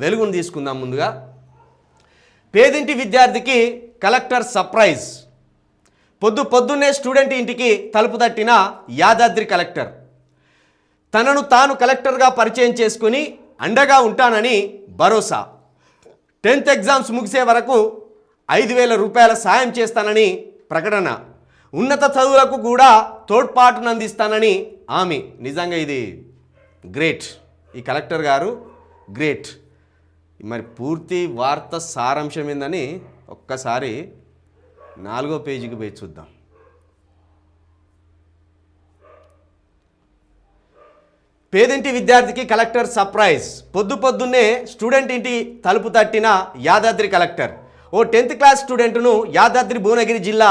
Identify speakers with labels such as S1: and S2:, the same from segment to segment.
S1: వెలుగును తీసుకుందాం ముందుగా. పేదింటి విద్యార్థికి కలెక్టర్ సర్ప్రైజ్. పొద్దు పొద్దున్నే స్టూడెంట్ ఇంటికి తలుపు తట్టిన యాదాద్రి కలెక్టర్. తనను తాను కలెక్టర్గా పరిచయం చేసుకుని అండగా ఉంటానని భరోసా. టెన్త్ ఎగ్జామ్స్ ముగిసే వరకు ఐదు వేల రూపాయల సాయం చేస్తానని ప్రకటన. ఉన్నత చదువులకు కూడా తోడ్పాటునందిస్తానని ఆమె. నిజంగా ఇది గ్రేట్. ఈ కలెక్టర్ గారు గ్రేట్. మరి పూర్తి వార్త సారాంశం ఏందని ఒక్కసారి నాలుగో పేజీకి పోయి చూద్దాం. పేదింటి విద్యార్థికి కలెక్టర్ సర్ప్రైజ్. పొద్దు పొద్దున్నే స్టూడెంట్ ఇంటి తలుపు తట్టిన యాదాద్రి కలెక్టర్. ఓ టెన్త్ క్లాస్ స్టూడెంట్ను యాదాద్రి భువనగిరి జిల్లా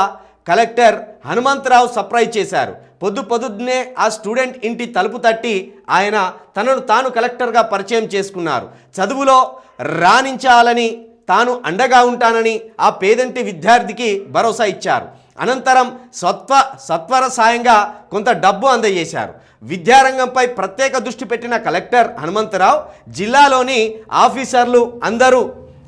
S1: కలెక్టర్ హనుమంతరావు సర్ప్రైజ్ చేశారు. పొద్దు పొద్దున్నే ఆ స్టూడెంట్ ఇంటి తలుపు తట్టి ఆయన తనను తాను కలెక్టర్గా పరిచయం చేసుకున్నారు. చదువులో రాణించాలని తాను అండగా ఉంటానని ఆ పేదంటి విద్యార్థికి భరోసా ఇచ్చారు. అనంతరం సత్వ సత్వర సాయంగా కొంత డబ్బు అందజేశారు. విద్యారంగంపై ప్రత్యేక దృష్టి పెట్టిన కలెక్టర్ హనుమంతరావు జిల్లాలోని ఆఫీసర్లు అందరూ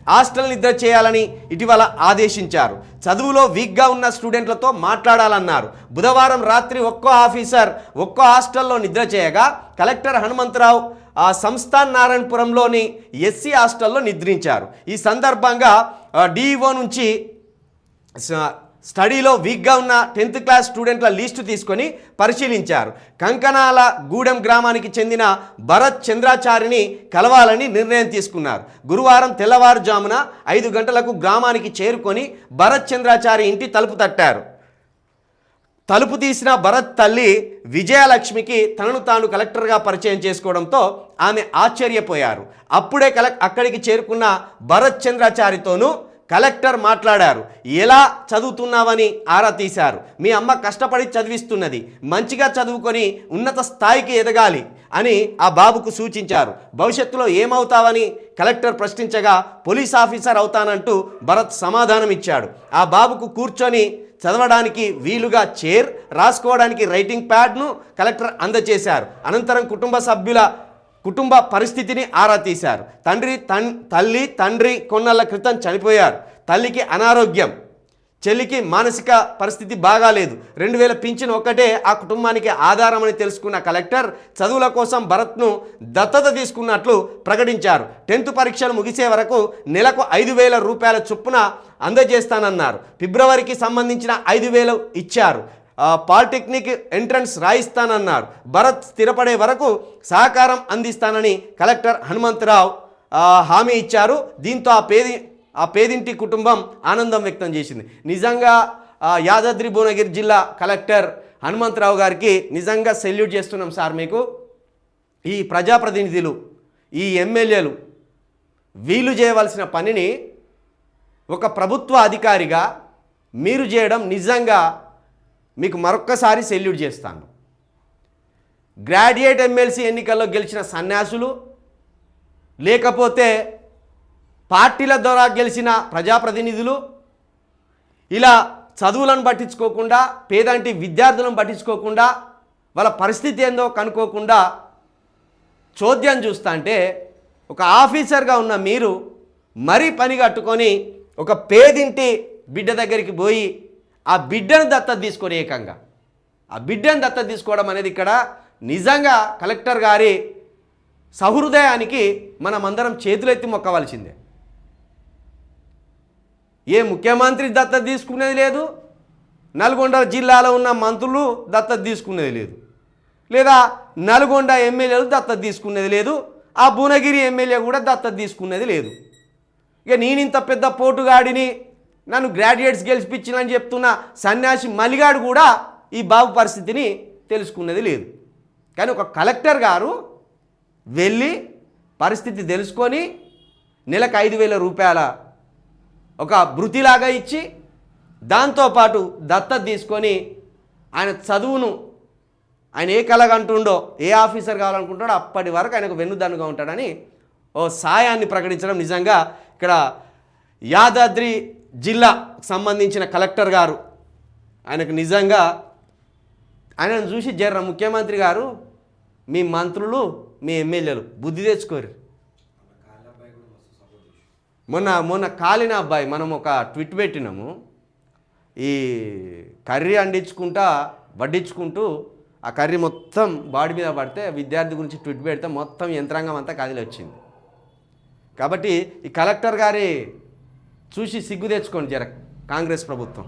S1: హాస్టల్ నిద్ర చేయాలని ఇటీవల ఆదేశించారు. చదువులో వీక్గా ఉన్న స్టూడెంట్లతో మాట్లాడాలన్నారు. బుధవారం రాత్రి ఒక్కో ఆఫీసర్ ఒక్కో హాస్టల్లో నిద్ర చేయగా కలెక్టర్ హనుమంతరావు ఆ సంస్థాన్ నారాయణపురంలోని ఎస్సీ హాస్టల్లో నిద్రించారు. ఈ సందర్భంగా డిఈఓ నుంచి స- స్టడీలో వీక్గా ఉన్న టెన్త్ క్లాస్ స్టూడెంట్ల లిస్టు తీసుకొని పరిశీలించారు. కంకణాల గూడెం గ్రామానికి చెందిన భరత్ చంద్రాచారిని కలవాలని నిర్ణయం తీసుకున్నారు. గురువారం తెల్లవారుజామున ఐదు గంటలకు గ్రామానికి చేరుకొని భరత్ చంద్రాచారి ఇంటి తలుపు తట్టారు. తలుపు తీసిన భరత్ తల్లి విజయలక్ష్మికి తనను తాను కలెక్టర్గా పరిచయం చేసుకోవడంతో ఆమె ఆశ్చర్యపోయారు. అప్పుడే కలెక్ అక్కడికి చేరుకున్న భరత్ చంద్రాచారితోనూ కలెక్టర్ మాట్లాడారు. ఎలా చదువుతున్నావని ఆరా తీశారు. మీ అమ్మ కష్టపడి చదివిస్తున్నది. మంచిగా చదువుకొని ఉన్నత స్థాయికి ఎదగాలి అని ఆ బాబుకు సూచించారు. భవిష్యత్తులో ఏమవుతావని కలెక్టర్ ప్రశ్నించగా పోలీస్ ఆఫీసర్ అవుతానంటూ భరత్ సమాధానం ఇచ్చాడు. ఆ బాబుకు కూర్చొని చదవడానికి వీలుగా చైర్ రాసుకోవడానికి రైటింగ్ ప్యాడ్ను కలెక్టర్ అందజేశారు అనంతరం కుటుంబ సభ్యుల కుటుంబ పరిస్థితిని ఆరా తీశారు. తండ్రి తన్ తల్లి తండ్రి కొన్నాళ్ళ క్రితం చనిపోయారు. తల్లికి అనారోగ్యం. చెల్లికి మానసిక పరిస్థితి బాగాలేదు. రెండు వేల పింఛన్ ఒక్కటే ఆ కుటుంబానికి ఆధారమని తెలుసుకున్న కలెక్టర్ చదువుల కోసం భరత్ను దత్తత తీసుకున్నట్లు ప్రకటించారు. టెన్త్ పరీక్షలు ముగిసే వరకు నెలకు ఐదు వేల రూపాయల చొప్పున అందజేస్తానన్నారు. ఫిబ్రవరికి సంబంధించిన ఐదు వేలు ఇచ్చారు. పాలిటెక్నిక్ ఎంట్రన్స్ రాయిస్తానన్నారు. భరత్ స్థిరపడే వరకు సహకారం అందిస్తానని కలెక్టర్ హనుమంతరావు హామీ ఇచ్చారు. దీంతో ఆ పేది ఆ పేదింటి కుటుంబం ఆనందం వ్యక్తం చేసింది. నిజంగా యాదాద్రి భువనగిరి జిల్లా కలెక్టర్ హనుమంతరావు గారికి నిజంగా సెల్యూట్ చేస్తున్నాం సార్ మీకు. ఈ ప్రజాప్రతినిధులు ఈ ఎమ్మెల్యేలు వీలు చేయవలసిన పనిని ఒక ప్రభుత్వ అధికారిగా మీరు చేయడం నిజంగా మీకు మరొక్కసారి సెల్యూట్ చేస్తాను. గ్రాడ్యుయేట్ ఎమ్మెల్సీ ఎన్నికల్లో గెలిచిన సన్యాసులు లేకపోతే పార్టీల ద్వారా గెలిచిన ప్రజాప్రతినిధులు ఇలా చదువులను పట్టించుకోకుండా పేదంటి విద్యార్థులను పట్టించుకోకుండా వాళ్ళ పరిస్థితి ఏందో కనుక్కోకుండా చోద్యం చూస్తా అంటే ఒక ఆఫీసర్గా ఉన్న మీరు మరీ పని కట్టుకొని ఒక పేదింటి బిడ్డ దగ్గరికి పోయి ఆ బిడ్డను దత్తత తీసుకొని ఏకంగా. ఆ బిడ్డను దత్తత తీసుకోవడం అనేది ఇక్కడ నిజంగా కలెక్టర్ గారి సహృదయానికి మనమందరం చేతులెత్తి మొక్కవలసిందే. ఏ ముఖ్యమంత్రి దత్తత తీసుకునేది లేదు నల్గొండ జిల్లాలో ఉన్న మంత్రులు దత్తత తీసుకునేది లేదు లేదా నల్గొండ ఎమ్మెల్యేలు దత్తత తీసుకునేది లేదు ఆ భువనగిరి ఎమ్మెల్యే కూడా దత్తత తీసుకునేది లేదు. ఇక నేను ఇంత పెద్ద పోటుగాడిని నన్ను గ్రాడ్యుయేట్స్ గెలిపించినని చెప్తున్న సన్యాసి మలిగాడు కూడా ఈ బాబు పరిస్థితిని తెలుసుకున్నది లేదు. కానీ ఒక కలెక్టర్ గారు వెళ్ళి పరిస్థితి తెలుసుకొని నెలకు ఐదు వేల రూపాయల ఒక భృతిలాగా ఇచ్చి దాంతోపాటు దత్తత తీసుకొని ఆయన చదువును ఆయన ఏ కలగంటుండో ఏ ఆఫీసర్ కావాలనుకుంటాడో అప్పటి వరకు ఆయనకు వెన్నుదన్నుగా ఉంటాడని ఓ సాయాన్ని ప్రకటించడం నిజంగా ఇక్కడ యాదాద్రి జిల్లా సంబంధించిన కలెక్టర్ గారు. ఆయనకు నిజంగా ఆయనను చూసి జర్ర ముఖ్యమంత్రి గారు మీ మంత్రులు మీ ఎమ్మెల్యేలు బుద్ధి తెచ్చుకోరు. మొన్న మొన్న కాలిన అబ్బాయి మనం ఒక ట్విట్ పెట్టినాము. ఈ కర్రీ అండించుకుంటా వడ్డించుకుంటూ ఆ కర్రీ మొత్తం బాడీ మీద పడితే విద్యార్థి గురించి ట్విట్ పెడితే మొత్తం యంత్రాంగం అంతా కదిలి వచ్చింది కాబట్టి ఈ కలెక్టర్ గారి చూసి సిగ్గు తెచ్చుకోండి జర కాంగ్రెస్ ప్రభుత్వం.